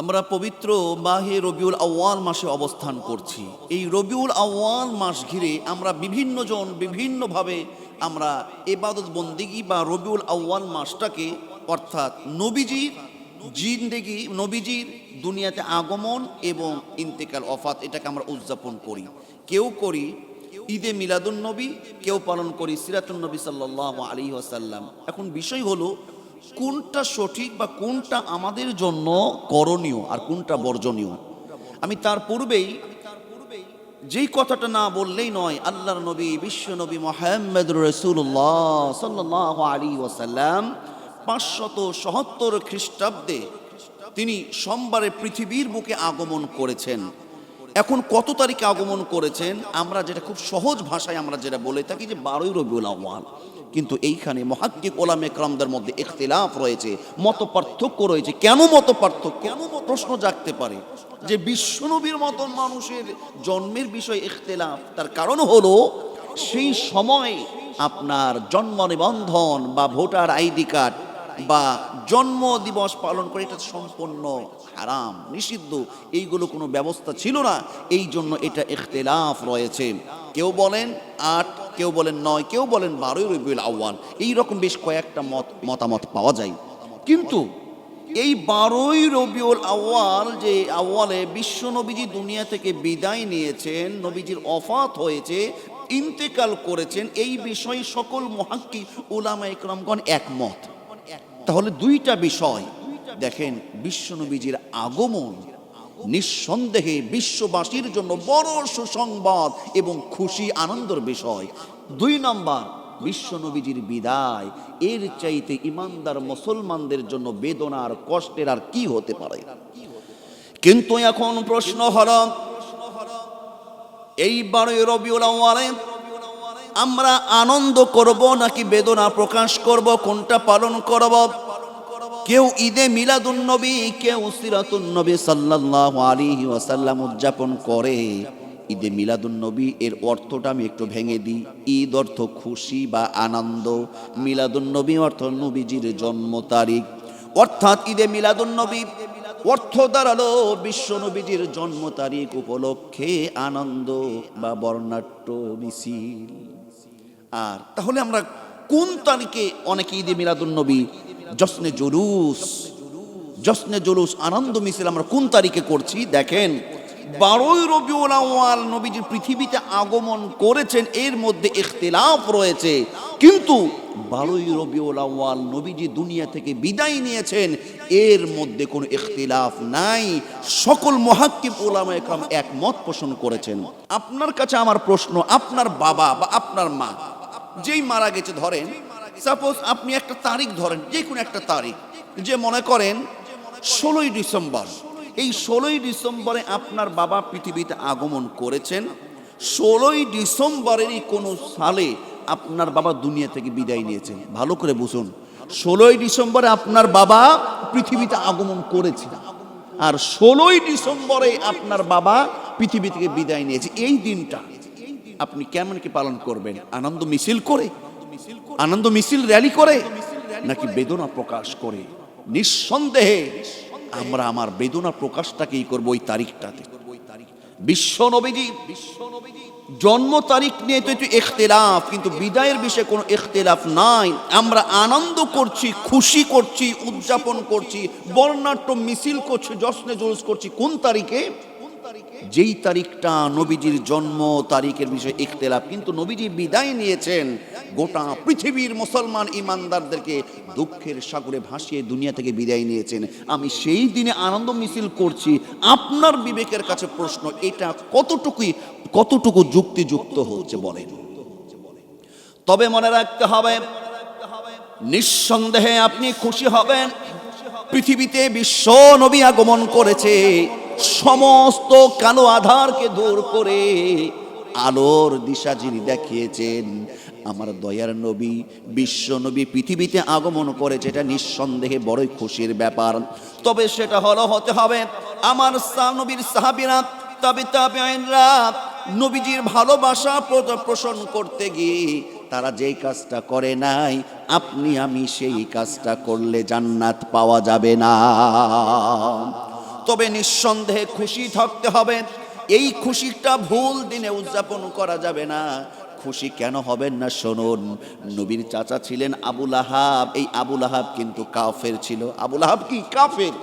আমরা পবিত্র মাহে রবিউল আউয়াল মাসে অবস্থান করছি। এই রবিউল আউয়াল মাস ঘিরে আমরা বিভিন্ন জন বিভিন্নভাবে আমরা এবাদত বন্দিগি বা রবিউল আউয়াল মাসটাকে অর্থাৎ নবীজির জিন্দেগি, নবীজির দুনিয়াতে আগমন এবং ইন্তেকাল অফাত এটাকে আমরা উদযাপন করি। কেউ করি ঈদে মিলাদুন নবী, কেউ পালন করি সিরাতুন নবী সাল্লাহ আলী আসাল্লাম এখন বিষয় হলো কোনটা সঠিক বা কোনটা আমাদের জন্য করণীয় আর কোনটা বর্জনীয়? আমি তার পূর্বেই, যেই কথাটা না বললেই নয়, আল্লাহর নবী, বিশ্ব নবী মোহাম্মদ রসুল্লাহ সাল্লাহ আলী ওসাল্লাম পাঁচশত সহত্তর খ্রিস্টাব্দে তিনি সোমবারে পৃথিবীর বুকে আগমন করেছেন। এখন কত তারিখে আগমন করেছেন? আমরা যেটা খুব সহজ ভাষায় আমরা যেটা বলে থাকি যে বারোই রবিউল আহ্বান কিন্তু এইখানে মহাক্কিক ওলাম একরামদের মধ্যে ইখতিলাফ রয়েছে মত পার্থক্য রয়েছে। কেন মত পার্থক্য কেন প্রশ্ন জাগতে পারে যে বিশ্বনবীর মতন মানুষের জন্মের বিষয়ে ইখতিলাফ, তার কারণ হলো সেই সময় আপনার জন্ম নিবন্ধন বা ভোটার আইডি কার্ড বা জন্ম দিবস পালন করে, এটা সম্পূর্ণ হারাম, নিষিদ্ধ। এইগুলো কোনো ব্যবস্থা ছিল না, এই জন্য এটা ইখতিলাফ রয়েছে। কেউ বলেন আট, কেউ বলেন নয়, কেউ বলেন বারোই রবিউল আহ্বান এইরকম বেশ কয়েকটা মত, মতামত পাওয়া যায়। কিন্তু এই বারোই রবিউল আউয়াল যে আউয়ালে বিশ্ব নবীজি দুনিয়া থেকে বিদায় নিয়েছেন, নবীজির অফাত হয়েছে, ইন্তেকাল করেছেন, এই বিষয়ে সকল মহাক্কি উলামা ইকরামগণ একমত। তাহলে দুইটা বিষয়। দেখেন বিশ্বনবীজির আগমন নিঃসন্দেহে বিশ্ববাসীর জন্য বড় সুসংবাদ এবং খুশি, আনন্দের বিষয়। দুই নম্বর বিশ্বনবীজির বিদায়। এর চাইতে ইমানদার মুসলমানদের জন্য বেদনার কষ্টের আর কি হতে পারে? কিন্তু এখন প্রশ্ন হল এইবারই রবিউল আউয়ালে আমরা আনন্দ করব নাকি বেদনা প্রকাশ করব, কোনটা পালন করব? কেউ ঈদে মিলাদুন নবী কেউ সিরাতুন নবী সাল্লাল্লাহু আলাইহি ওয়াসাল্লাম উদযাপন করে। ঈদে মিলাদুন নবী এর অর্থটা আমি একটু ভেঙে দিই। ঈদ অর্থ খুশি বা আনন্দ মিলাদুন নবী অর্থ নবীজির জন্ম তারিখ। অর্থাৎ ঈদে মিলাদুন নবী অর্থ দাঁড়াল বিশ্ব নবীজির জন্ম তারিখ উপলক্ষে আনন্দ বা বর্ণাট্য মিছিল। আর তাহলে আমরা কোন তারিখে অনেকে ঈদে মিলাদুন নবী জশ্নে জুলুস জশ্নে জুলুস, আনন্দ মিছিল আমরা কোন তারিখে করছি? দেখেন, বারোই রবিউল আউয়াল নবীজি পৃথিবীতে আগমন করেছেন, এর মধ্যে ইখতিলাফ রয়েছে। কিন্তু বারোই রবিউল আউয়াল নবীজি দুনিয়া থেকে বিদায় নিয়েছেন, এর মধ্যে কোনো ইখতিলাফ নাই। সকল মহাক্কিব ওলামা একরাম একমত পোষণ করেছেন। আপনার কাছে আমার প্রশ্ন, আপনার বাবা বা আপনার মা যেই মারা গেছে, ধরেন সাপোজ আপনি একটা তারিখ ধরেন যে কোনো একটা তারিখ, যে মনে করেন ষোলোই ডিসেম্বর। এই ষোলোই ডিসেম্বরে আপনার বাবা পৃথিবীতে আগমন করেছেন। ষোলোই ডিসেম্বরেরই কোনো সালে আপনার বাবা দুনিয়া থেকে বিদায় নিয়েছেন। ভালো করে বুঝুন। ষোলোই ডিসেম্বরে আপনার বাবা পৃথিবীতে আগমন করেছে। আর ষোলোই ডিসেম্বরে আপনার বাবা পৃথিবী থেকে বিদায় নিয়েছে। এই দিনটা আপনি কেমন কি পালন করবেন? আনন্দ মিছিল করে? আনন্দ মিছিল র্যালি করে নাকি বেদনা প্রকাশ করে? নিঃসন্দেহে আমরা আমার বেদনা প্রকাশটাকেই করব ওই তারিখটাতে। বিশ্ব নবীজি জন্ম তারিখ নিয়ে তো একটু এখতেলাফ কিন্তু বিদায়ের বিষয়ে কোনো এখতেলাফ নাই। আমরা আনন্দ করছি খুশি করছি উদযাপন করছি। বর্ণাট্য মিছিল করছি জশ্নে জুলুস করছি। কোন তারিখে? যেই তারিখটা নবীজির জন্ম তারিখের বিষয়ে ইখতেলাফ, কিন্তু নবীজি বিদায় নিয়েছেন গোটা পৃথিবীর মুসলমান ইমানদারদেরকে দুঃখের সাগরে ভাসিয়ে দুনিয়া থেকে বিদায় নিয়েছেন। আমি সেই দিনে আনন্দ মিছিল করছি। আপনার বিবেকের কাছে প্রশ্ন, এটা কতটুকুই, কতটুকু যুক্তিযুক্ত হচ্ছে বলেন। তবে মনে রাখতে হবে, নিঃসন্দেহে আপনি খুশি হবেন। পৃথিবীতে বিশ্ব নবী আগমন করেছে। সমস্ত কালো আধারকে দূর করে আলোর দিশা যিনি দেখিয়েছেন, আমার দয়ার নবী, বিশ্ব নবী পৃথিবীতে আগমন করেছে, এটা নিঃসন্দেহে বড়ই খুশির ব্যাপার। তবে সেটা হলো হতে হবে আমার নবীর সাহাবিরা, তবে তবে নবীজির ভালোবাসা প্র- পোষণ করতে গিয়ে তারা যেই কাজটা করে নাই, আপনি আমি সেই কাজটা করলে জান্নাত পাওয়া যাবে না। তবে নিঃসন্দেহে খুশি থাকতে হবে। এই খুশিটা ভুল দিনে উদযাপন করা যাবে না। খুশি কেন হবেন না শুনুন। নবীর চাচা ছিলেন আবুল আহাব এই আবুল আহাব কিন্তু কাফের ছিল। আবুল আহাব কি? কাফের।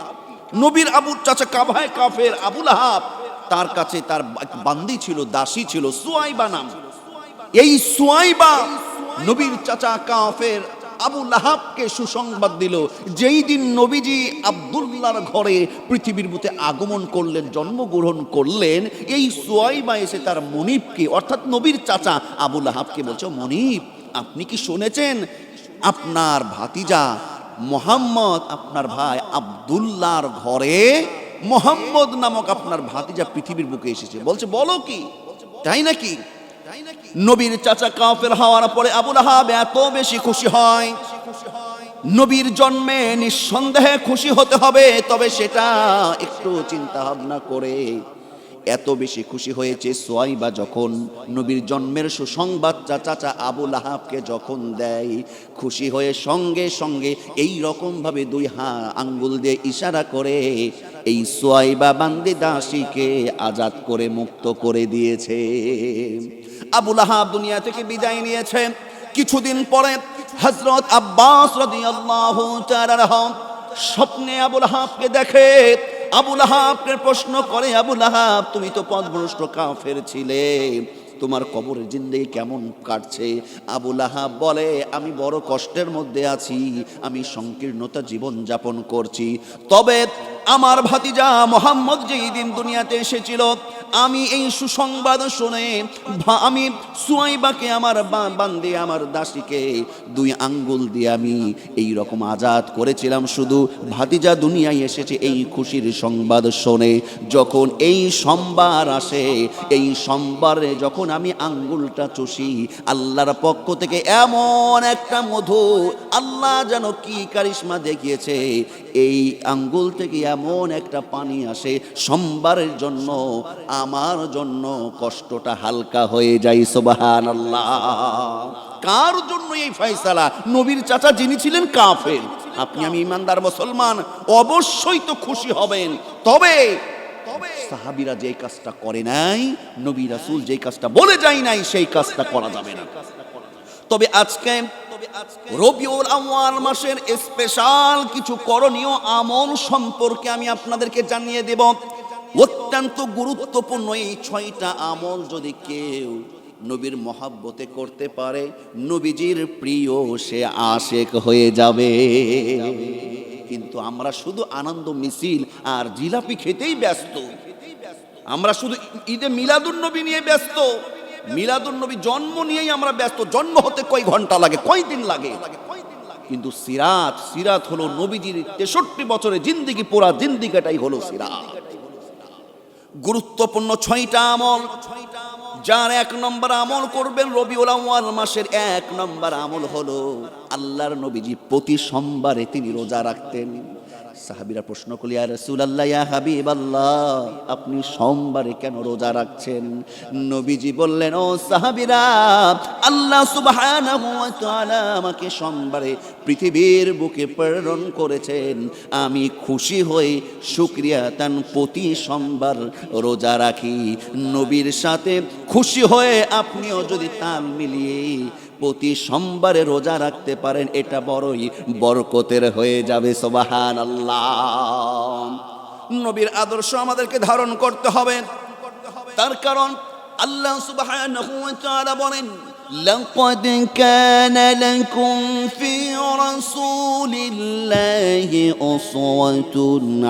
নবীর আবুর চাচা কাভায় কাফের। আবুল আহাব তার কাছে তার বান্দি ছিল, দাসী ছিল, সুয়াইবা নাম। এই সুয়াইবা নবীর চাচা কাফের। আবু লাহাবকে সুসংবাদ দিল, যেই দিন নবীজি আব্দুল্লাহর ঘরে পৃথিবীর বুতে আগমন করলেন, জন্মগ্রহণ করলেন, এই সুয়াইবা এসে তার মনিবকে, অর্থাৎ নবীর চাচা আবু লাহাবকে বলছে, মনিব, আপনি কি শুনেছেন? আপনার ভাতিজা মোহাম্মদ, আপনার ভাই আব্দুল্লাহর ঘরে মোহাম্মদ নামক আপনার ভাতিজা পৃথিবীর বুকে এসেছে। বলছে, বলো কি? তাই নাকি? নবীর চাচা কাফের হওয়ার পরে আবুল আহাব এত বেশি খুশি হয়। নবীর জন্মে নিঃসন্দেহে খুশি হতে হবে তবে সেটা একটু চিন্তা ভাবনা করে। এত বেশি খুশি হয়েছে সোয়াইবা যখন নবীর জন্মের সুসংবাদ চাচা আবুল আহাবকে যখন দেয়, খুশি হয়ে সঙ্গে সঙ্গে এই রকম ভাবে দুই হা আঙ্গুল দিয়ে ইশারা করে, এই সোয়াইবা বান্দি দাসীকে আজাদ করে মুক্ত করে দিয়েছে। আবুল আহাব দুনিয়া থেকে বিদায় নিয়েছে। কিছুদিন পরে হজরত আব্বাস রাদিয়াল্লাহু তাআলা স্বপ্নে আবুল আহাবকে দেখে আবুল আহাবকে প্রশ্ন করে আবুল আহাব তুমি তো পথভ্রষ্ট কাফের ছিলে। তোমার কবরের জিন্দে কেমন কাটছে? আবুল আহাব বলে, আমি বড় কষ্টের মধ্যে আছি। আমি সংকীর্ণতা জীবন যাপন করছি। তবে আমার ভাতিজা মোহাম্মদ যেই দিন দুনিয়াতে এসেছিল আমি এই সুসংবাদ শুনে আমি সুয়াইবাকে, আমার বান্দে, আমার দাসীকে দুই আঙ্গুল দিয়ে আমি এই রকম আজাদ করেছিলাম। শুধু ভাতিজা দুনিয়ায় এসেছে এই খুশির সংবাদ শোনে। যখন এই সোমবার আসে, এই সোমবারে যখন আমি আঙ্গুলটা চষি, আল্লাহর পক্ষ থেকে এমন একটা মধু আল্লাহ যেন কি কারিশমা দেখিয়েছে, এই আঙ্গুল থেকে এমন একটা পানি আসে। সোমবারের জন্য আমার জন্য কষ্টটা হালকা হয়ে যায় সোবাহান কার জন্য এই ফয়সালা? নবীর চাচা যিনি ছিলেন কাফের। আপনি আমি ইমানদার মুসলমান, অবশ্যই তো খুশি হবেন। তবে সাহাবিরা যে কাজটা করে নাই, নবী রাসুল যে কাজটা বলে যায় নাই, সেই কাজটা করা যাবে না। তবে আজকে রবিউল আউয়াল মাসের স্পেশাল কিছু করণীয় আমল সম্পর্কে আমি আপনাদেরকে জানিয়ে দেব। অত্যন্ত গুরুত্বপূর্ণ এই ছয়টা আমল যদি কেউ নবীর মহাব্বতে করতে পারে, নবীজির প্রিয় সে আশেক হয়ে যাবে। কিন্তু আমরা শুধু আনন্দ, মিছিল আর জিলাপি খেতেই ব্যস্ত। আমরা শুধু ঈদে মিলাদুন নবী নিয়ে ব্যস্ত। মিলাদুন নবী জন্ম নিয়েই আমরা ব্যস্ত। জন্ম হতে কয় ঘণ্টা লাগে, কয় দিন লাগে? কিন্তু সিরাত সিরাত হলো নবীজির তেষট্টি বছরে জিন্দিগি, পুরা জিন্দিগাটাই হলো সিরাত। গুরুত্বপূর্ণ ছয়টা আমল। যার এক নম্বর আমল করবেন রবিউল আউয়াল মাসের এক নম্বর আমল হলো আল্লাহর নবীজি প্রতি সোমবারে তিনি রোজা রাখতেন। সাহাবিরা প্রশ্ন করলি আর রসুল আল্লাহ হাবিব আল্লাহ আপনি সোমবারে কেন রোজা রাখছেন? নবীজি বললেন, ও সাহাবিরা, আল্লাহ তাআলা আমাকে সোমবারে পৃথিবীর বুকে প্রেরণ করেছেন। আমি খুশি হয়ে শুক্রিয়া তান প্রতি সোমবার রোজা রাখি। নবীর সাথে খুশি হয়ে আপনিও যদি তাল মিলিয়ে প্রতি সোমবারে রোজা রাখতে পারেন এটা বড়ই বরকতের হয়ে যাবে সোবাহান আল্লাহ নবীর আদর্শ আমাদেরকে ধারণ করতে হবে তার কারণ আল্লাহ সুবহানাহু ওয়া তাআলা বলেন لقد كان لكم في رسول الله أسوة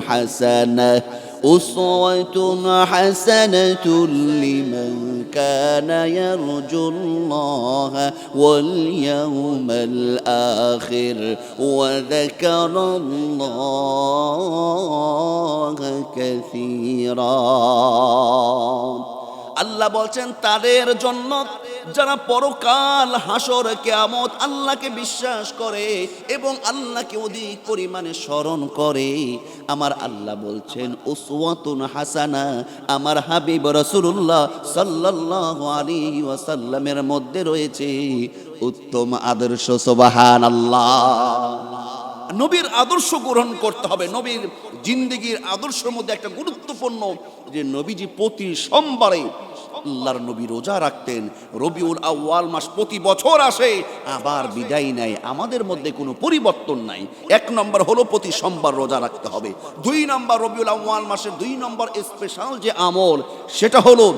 حسنة أسوة حسنة لمن كان يرجو الله واليوم الآخر وذكر الله كثيرا আল্লাহ বলছেন তাদের জন্য যারা পরকাল হাসর, কেয়ামত আল্লাহকে বিশ্বাস করে এবং আল্লাহকে অধিক পরিমাণে স্মরণ করে, আমার আল্লাহ বলছেন, উসওয়াতুন হাসানা। আমার হাবিব রাসূলুল্লাহ সাল্লাল্লাহু আলাইহি ওয়াসাল্লামের মধ্যে রয়েছে, উত্তম আদর্শ, সুবহানাল্লাহ। নবীর আদর্শ গ্রহণ করতে হবে। নবীর জিন্দগির আদর্শের মধ্যে একটা গুরুত্বপূর্ণ যে নবীজি প্রতি সোমবারে আল্লাহর নবী রোজা রাখতেন, রবিউল আউয়াল মাস প্রতি বছর আসে, আবার বিদায় নেয়। আমাদের মধ্যে কোনো পরিবর্তন নাই। এক নম্বর হলো প্রতি সোমবার রোজা রাখতে হবে। দুই নম্বর রবিউল আউয়াল মাসের দুই নম্বর স্পেশাল যে আমল, সেটা হলো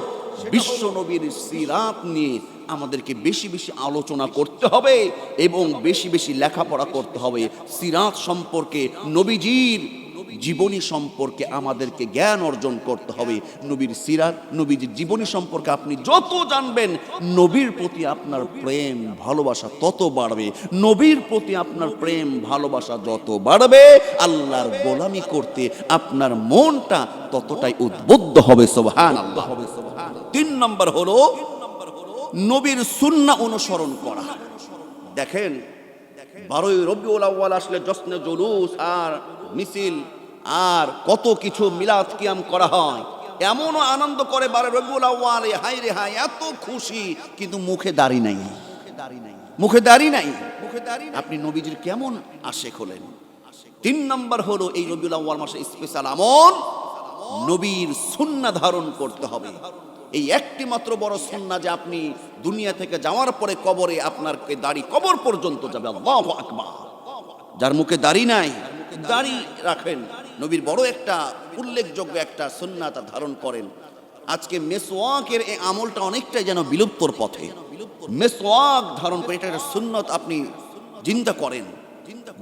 বিশ্ব নবীর সিরাত নিয়ে আমাদেরকে বেশি বেশি আলোচনা করতে হবে এবং বেশি বেশি লেখাপড়া করতে হবে। সিরাত সম্পর্কে নবীজির জীবনী সম্পর্কে আমাদেরকে জ্ঞান অর্জন করতে হবে। নবীর সিরাত, নবীর জীবনী সম্পর্কে আপনি যত জানবেন, নবীর প্রতি আপনার প্রেম, ভালোবাসা তত বাড়বে। নবীর প্রতি আপনার প্রেম, ভালোবাসা যত বাড়বে, আল্লাহর গোলামি করতে আপনার মনটা ততটাই উদ্বুদ্ধ হবে সোহান আল্লাহ হবে তিন নম্বর হলো, নবীর সুন্না অনুসরণ করা। দেখেন, বারোই রবিউল আসলে জশ্নে জুলুস আর মিছিল আর কত কিছু মিলাদ কিয়াম করা হয়। এমনও আনন্দ করে বারে রবিউল আউ্বালে হাই রে হাই এত খুশি, কিন্তু মুখে দাড়ি নাই। মুখে দাড়ি নাই। মুখে দাড়ি আপনি নবীজির কেমন আশেক হলেন তিন নম্বর হলো এই রবিউল আউ্বাল মাসে স্পেশাল আমল, নবীর সুন্না ধারণ করতে হবে। এই একটি মাত্র বড় সুন্না যে আপনি দুনিয়া থেকে যাওয়ার পরে কবরে আপনার দাড়ি কবর পর্যন্ত যাবে। আল্লাহু আকবার। যার মুখে দাড়ি নাই, দাড়ি রাখেন। নবীর বড় একটা উল্লেখযোগ্য একটা সুন্নাতা ধারণ করেন। আজকে মেসওয়াকের এই আমলটা অনেকটাই যেন বিলুপ্তর পথে। মেসওয়াক ধারণ করে এটা একটা সুন্নত আপনি চিন্তা করেন।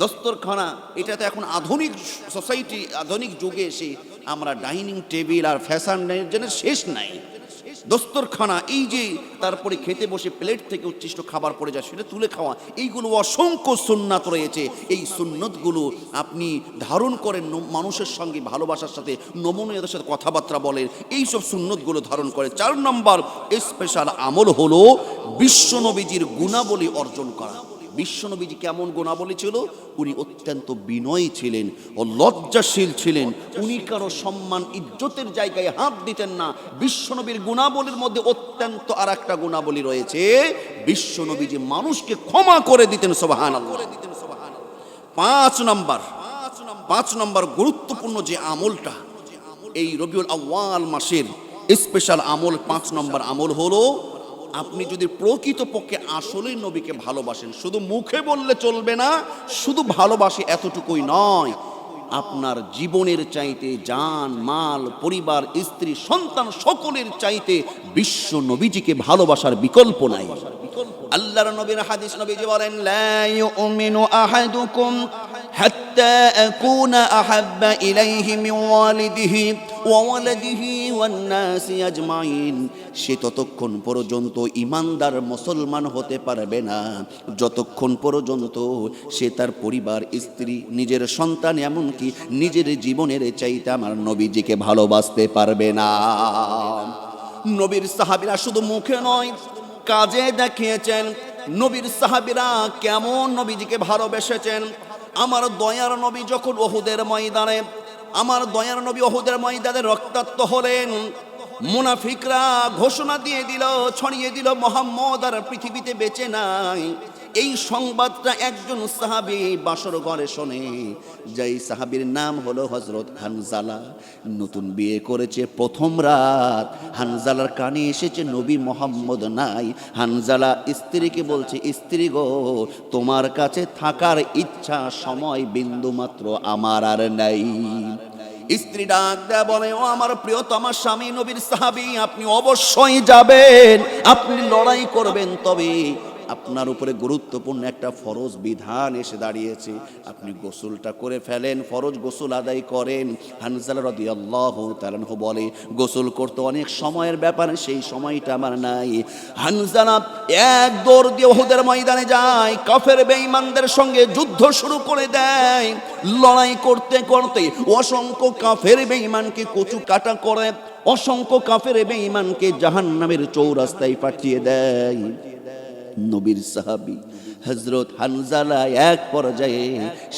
দস্তরখানা, এটা তো এখন আধুনিক সোসাইটি, আধুনিক যুগে এসে আমরা ডাইনিং টেবিল আর ফ্যাশন জন্য শেষ নাই। দস্তরখানা, এই যে তারপরে খেতে বসে প্লেট থেকে উচ্ছিষ্ট খাবার পড়ে যায়, সেটা তুলে খাওয়া, এইগুলো অসংখ্য সুন্নাত রয়েছে। এই সুন্নতগুলো আপনি ধারণ করেন মানুষের সঙ্গে ভালোবাসার সাথে, নমনীয়তার সাথে কথাবার্তা বলেন এই সব সুন্নতগুলো ধারণ করে চার নম্বর স্পেশাল আমল হলো বিশ্বনবীজির গুণাবলী অর্জন করা। বিশ্বনবীজি কেমন গুণাবলী ছিল? উনি অত্যন্ত বিনয়ী ছিলেন ও লজ্জাশীল ছিলেন। উনি কারও সম্মান ইজ্জতের জায়গায় হাত দিতেন না। বিশ্বনবীর গুণাবলীর মধ্যে অত্যন্ত আর একটা গুণাবলী রয়েছে। বিশ্বনবীজি মানুষকে ক্ষমা করে দিতেন সোবাহান পাঁচ নম্বর। পাঁচ নম্বর গুরুত্বপূর্ণ যে আমলটা এই রবিউল আউয়াল মাসের স্পেশাল আমল পাঁচ নম্বর আমল হলো আপনি যদি প্রকৃতপক্ষে আসলেই নবীকে ভালোবাসেন শুধু মুখে বললে চলবে না শুধু ভালোবাসে এতটুকুই নয় আপনার জীবনের চাইতে জান মাল পরিবার স্ত্রী সন্তান সকলের চাইতে বিশ্ব নবীজিকে ভালোবাসার বিকল্প নাই। আল্লাহর নবীর হাদিস নবীজি বলেন লা ইউমিনু আহাদুকুম আহাব্বা ইলাইহি মিন ওয়ালিদিহি ওয়া ওয়ালাদিহি ওয়ান নাসি আজমাইন সে ততক্ষণ পর্যন্ত ইমানদার মুসলমান হতে পারবে না। যতক্ষণ পর্যন্ত সে তার পরিবার, স্ত্রী, নিজের সন্তান এমনকি নিজের জীবনের চাইতে আমার নবীজিকে ভালোবাসতে পারবে না। নবীর সাহাবীরা শুধু মুখে নয়, কাজে দেখিয়েছেন, নবীর সাহাবীরা কেমন নবীজিকে ভালোবেসেছেন আমার দয়ার নবী যখন ওহুদের ময়দানে, আমার দয়ার নবী ওহুদের ময়দানে রক্তাক্ত হলেন, মুনাফিকরা ঘোষণা দিয়ে দিল, ছড়িয়ে দিল, মোহাম্মদ আর পৃথিবীতে বেঁচে নাই। এই সংবাদটা একজন সাহাবি বাসর ঘরে শোনে। যেই সাহাবির নাম হলো হজরত হানজালা। নতুন বিয়ে করেছে প্রথম রাত। হানজালার কানে এসেছে, নবী মোহাম্মদ নাই। হানজালা স্ত্রীকে বলছে, স্ত্রী গো, তোমার কাছে থাকার ইচ্ছা সময় বিন্দু মাত্র আমার আর নাই। স্ত্রী ডাক দেয়া বলে, ও আমার প্রিয়তমা স্বামী, নবীর সাহাবী, আপনি অবশ্যই যাবেন। আপনি লড়াই করবেন তবে আপনার উপরে গুরুত্বপূর্ণ একটা ফরজ বিধান এসে দাঁড়িয়েছে। আপনি গোসলটা করে ফেলেন, ফরজ গোসল আদায় করেন। হানজাল রদি আল্লাহ তালানহ বলে, গোসল করতে অনেক সময়ের ব্যাপার, সেই সময়টা আমার নাই। হানজালা এক দৌড় দিয়ে ওহুদের ময়দানে যায়, কাফের বেঈমানদের সঙ্গে যুদ্ধ শুরু করে দেয়। লড়াই করতে করতে অসংখ্য কাফের বেঈমানকে কচু কাটা করে, অসংখ্য কাফের বেঈমানকে জাহান্নামের চৌরাস্তায় পাঠিয়ে দেয়। নবীর সাহাবি। হজরত হানজালা এক পর্যায়ে,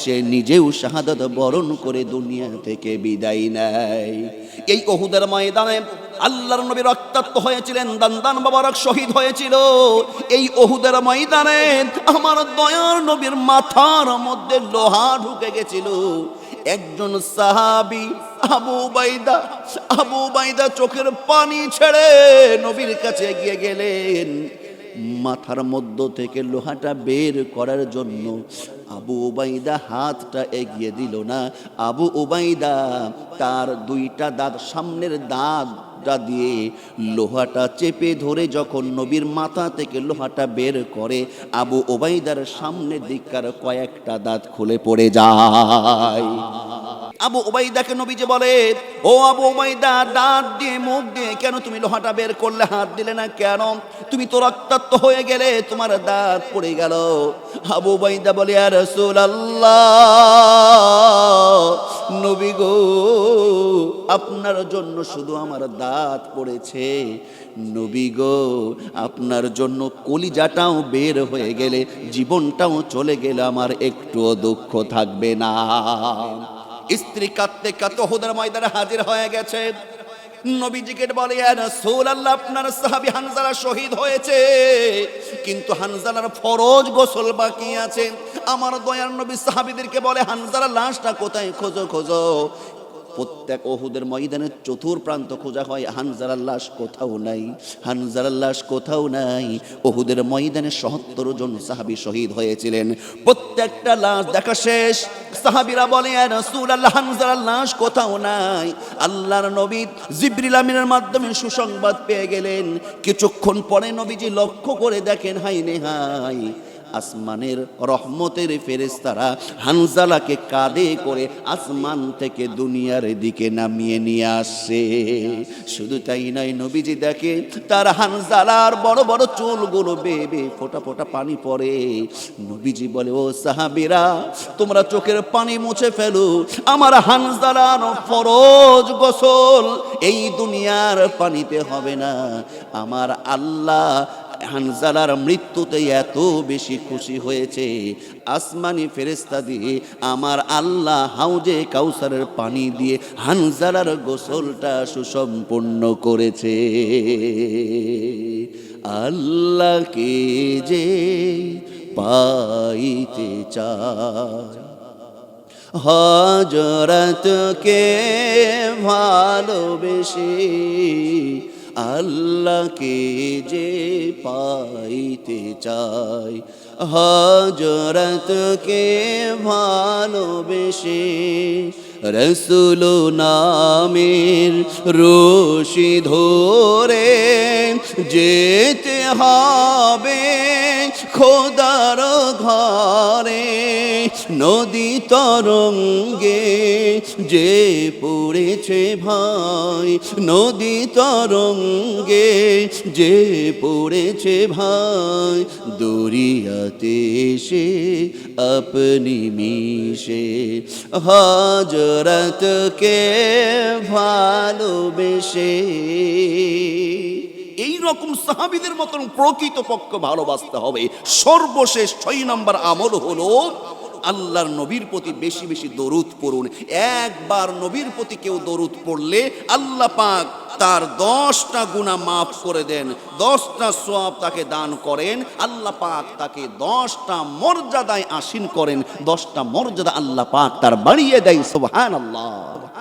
সে নিজেও শাহাদত বরণ করে দুনিয়া থেকে বিদায় নেয়। এই অহুদের ময়দানে আল্লাহর নবী রক্তাক্ত হয়েছিলেন, দান্দান বাবারক শহীদ হয়েছিল। এই অহুদের ময়দানে আমার দয়ার নবীর মাথার মধ্যে লোহা ঢুকে গেছিল। একজন সাহাবি, আবু বাইদা আবু বাইদা চোখের পানি ছেড়ে নবীর কাছে গিয়ে গেলেন। মাথার মধ্য থেকে লোহাটা বের করার জন্য আবু উবাইদা হাতটা এগিয়ে দিল না। আবু উবাইদা তার দুইটা দাঁত সামনের দাঁতটা দিয়ে লোহাটা চেপে ধরে যখন নবীর মাথা থেকে লোহাটা বের করে, আবু ওবাইদার সামনের দিককার কয়েকটা দাঁত খুলে পড়ে যায়। আবু ওবাইদাকে নবীজি বলে, ও আবু ওবাইদা দাঁত দিয়ে, মুখ দিয়ে কেন তুমি লোহাটা বের করলে, হাত দিলে না কেন? তুমি তো রক্তাক্ত হয়ে গেলে তোমার দাঁত পড়ে গেল। আবু ওবাইদা বলে আর রসুল নবী গো, আপনার জন্য শুধু আমার দাঁত পড়েছে। নবী গো, আপনার জন্য কলিজাটাও বের হয়ে গেলে, জীবনটাও চলে গেলে আমার একটুও দুঃখ থাকবে না। স্ত্রী কাঁদতে কাঁদতে ওহুদের ময়দানে হাজির হয়ে গেছে। নবীজিকে বলে সোল আল্লাহ আপনার সাহাবি হানজালা শহীদ হয়েছে। কিন্তু হানজালার ফরজ গোসল বাকি আছে। আমার দয়ার নবী সাহাবিদেরকে বলে, হানজালা লাশটা কোথায়? খোঁজো খোঁজো। প্রত্যেক ওহুদের ময়দানের চতুর প্রান্ত খোঁজা হয় হানজালার লাশ কোথাও নাই হানজালার লাশ কোথাও নাই। ওহুদের ময়দানে সহত্তর জন সাহাবি শহীদ হয়েছিলেন। প্রত্যেকটা লাশ দেখা শেষ। সাহাবিরা বলে রসুল আল্লাহ হানজালার লাশ কোথাও নাই? আল্লাহর নবী জিব্রিল আমিনের মাধ্যমে সুসংবাদ পেয়ে গেলেন। কিছুক্ষণ পরে নবীজি লক্ষ্য করে দেখেন হাই নে হাই আসমানের রহমতের ফেরেস্তারা হানজালাকে কাঁধে করে আসমান থেকে দুনিয়ার দিকে নামিয়ে নিয়ে আসে। শুধু তাই নয়, নবীজি দেখে তার হানজালার বড় বড় চুলগুলো বেবে ফোটা ফোটা পানি পড়ে। নবীজি বলে, ও সাহাবিরা, তোমরা চোখের পানি মুছে ফেলো। আমার হানজালার ফরজ গোসল এই দুনিয়ার পানিতে হবে না। আমার আল্লাহ হানজালার মৃত্যুতে এত বেশি খুশি হয়েছে। আসমানি ফেরেস্তা দিয়ে আমার আল্লাহ হাউজে কাউসারের পানি দিয়ে হানজালার গোসলটা সুসম্পন্ন করেছে। আল্লাহকে যে পাইতে চায় হজরতকে ভালোবেসে আল্লাহকে যে পাইতে চাই। হজরতকে ভালোবেসে রসুল নামের রোশি ধরে যেতে হবে। খোদার ঘরে নদী তরঙ্গে যে পড়েছে ভাই, নদী তরঙ্গে যে পড়েছে ভাই, দরিয়াতে সে আপনি মিশে হজরতকে ভালোবেসে। এই রকম সাহাবিদের মতন প্রকৃত পক্ষ ভালোবাসতে হবে। সর্বশেষ ছয় নম্বর আমল হলো আল্লাহর নবীর প্রতি বেশি বেশি দরুদ পড়ুন। একবার নবীর প্রতি কেউ দরুদ পড়লে আল্লাহ পাক তার দশটা গুণা মাফ করে দেন, দশটা সোয়াব তাকে দান করেন, আল্লাহ পাক তাকে দশটা মর্যাদায় আসীন করেন, দশটা মর্যাদা আল্লাহ পাক তার বাড়িয়ে দেয়। সুবহান আল্লাহ